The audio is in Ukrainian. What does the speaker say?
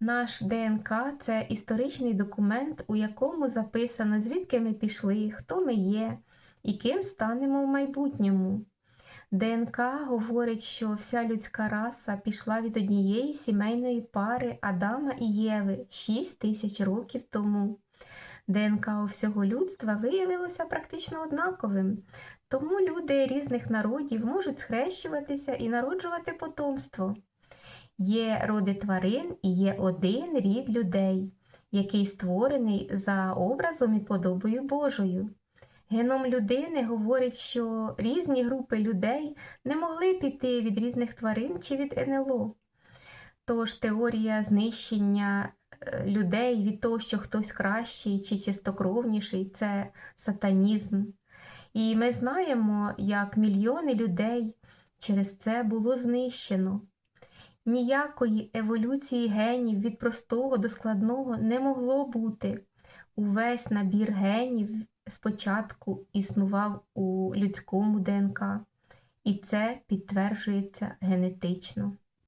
Наш ДНК це історичний документ, у якому записано, звідки ми пішли, хто ми є і ким станемо в майбутньому. ДНК говорить, що вся людська раса пішла від однієї сімейної пари Адама і Єви 6 тисяч років тому. ДНК у всього людства виявилося практично однаковим, тому люди різних народів можуть схрещуватися і народжувати потомство. Є роди тварин і є один рід людей, який створений за образом і подобою Божою. Геном людини говорить, що різні групи людей не могли піти від різних тварин чи від НЛО. Тож теорія знищення е, людей від того, що хтось кращий чи чистокровніший це сатанізм. І ми знаємо, як мільйони людей через це було знищено. Ніякої еволюції генів від простого до складного не могло бути. Увесь набір генів спочатку існував у людському ДНК, і це підтверджується генетично.